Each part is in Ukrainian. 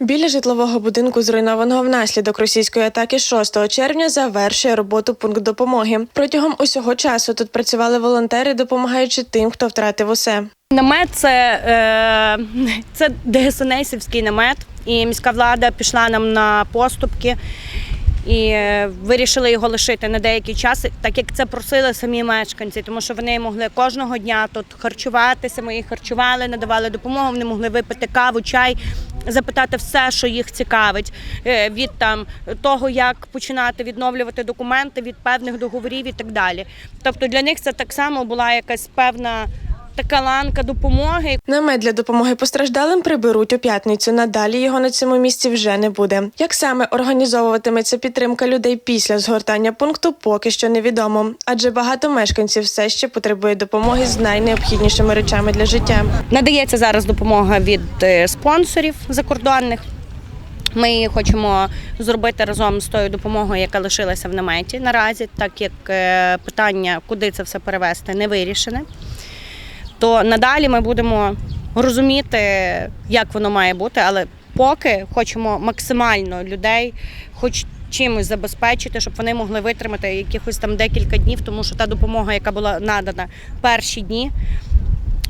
Біля житлового будинку, зруйнованого внаслідок російської атаки 6 червня, завершує роботу пункт допомоги. Протягом усього часу тут працювали волонтери, допомагаючи тим, хто втратив усе. Намет це, е, це ДСНСівський намет, і міська влада пішла нам на поступки і е, вирішили його лишити на деякий час, так як це просили самі мешканці, тому що вони могли кожного дня тут харчуватися. Ми їх харчували, надавали допомогу. Вони могли випити каву, чай, запитати все, що їх цікавить, е, від там того, як починати відновлювати документи від певних договорів і так далі. Тобто для них це так само була якась певна така ланка допомоги. Намет для допомоги постраждалим приберуть у п'ятницю. Надалі його на цьому місці вже не буде. Як саме організовуватиметься підтримка людей після згортання пункту, поки що невідомо, адже багато мешканців все ще потребує допомоги з найнеобхіднішими речами для життя. Надається зараз допомога від е, спонсорів закордонних. Ми її хочемо зробити разом з тою допомогою, яка лишилася в наметі наразі, так як е, питання, куди це все перевести, не вирішене. То надалі ми будемо розуміти, як воно має бути, але поки хочемо максимально людей, хоч чимось забезпечити, щоб вони могли витримати якихось там декілька днів, тому що та допомога, яка була надана перші дні,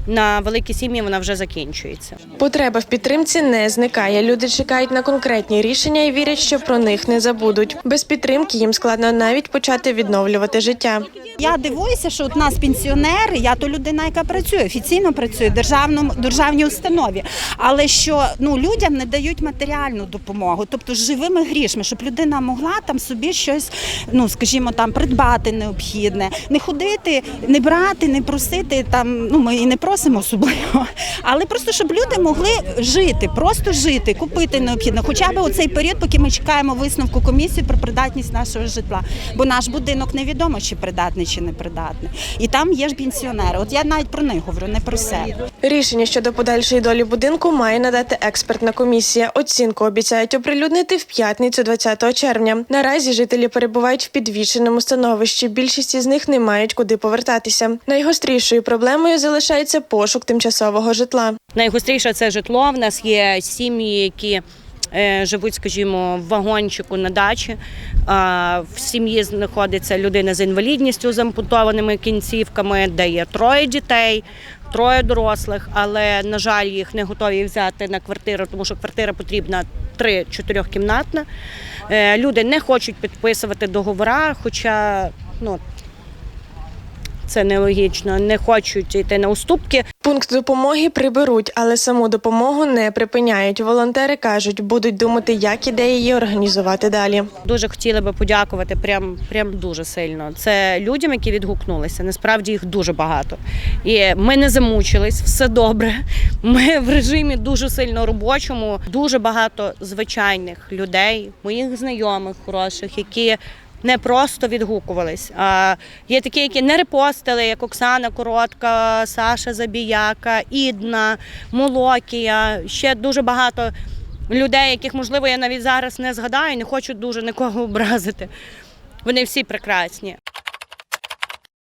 на великі сім'ї вона вже закінчується. Потреба в підтримці не зникає. Люди чекають на конкретні рішення і вірять, що про них не забудуть. Без підтримки їм складно навіть почати відновлювати життя. Я дивуюся, що от нас пенсіонери, я то людина, яка працює, офіційно працює в державному державній установі, але що ну людям не дають матеріальну допомогу, тобто живими грішми, щоб людина могла там собі щось, ну скажімо, там придбати необхідне, не ходити, не брати, не просити там. Ну ми і не просимо особливо, але просто щоб люди могли жити, просто жити, купити необхідне, хоча б оцей період, поки ми чекаємо висновку комісії про придатність нашого житла. Бо наш будинок невідомо, чи придатний, чи не придатний. І там є ж пенсіонери. От я навіть про них говорю, не про себе. Рішення щодо подальшої долі будинку має надати експертна комісія. Оцінку обіцяють оприлюднити в п'ятницю 20 червня. Наразі жителі перебувають в підвішеному становищі. Більшість із них не мають куди повертатися. Найгострішою проблемою залишається пошук тимчасового житла. Найгостріше це житло. В нас є сім'ї, які живуть, скажімо, в вагончику на дачі. В сім'ї знаходиться людина з інвалідністю з ампутованими кінцівками, де є троє дітей. Троє дорослих, але на жаль, їх не готові взяти на квартиру, тому що квартира потрібна три чотирьохкімнатна. Е, Люди не хочуть підписувати договори, хоча ну це нелогічно, не хочуть йти на уступки. Пункт допомоги приберуть, але саму допомогу не припиняють. Волонтери кажуть, будуть думати, як і де її організувати далі. Дуже хотіли би подякувати прям, прям дуже сильно. Це людям, які відгукнулися. Насправді їх дуже багато. І ми не замучились, все добре. Ми в режимі дуже сильно робочому. Дуже багато звичайних людей, моїх знайомих, хороших, які. Не просто відгукувались, а є такі, які не репостили, як Оксана Коротка, Саша Забіяка, Ідна, Молокія. Ще дуже багато людей, яких, можливо, я навіть зараз не згадаю, не хочу дуже нікого образити. Вони всі прекрасні.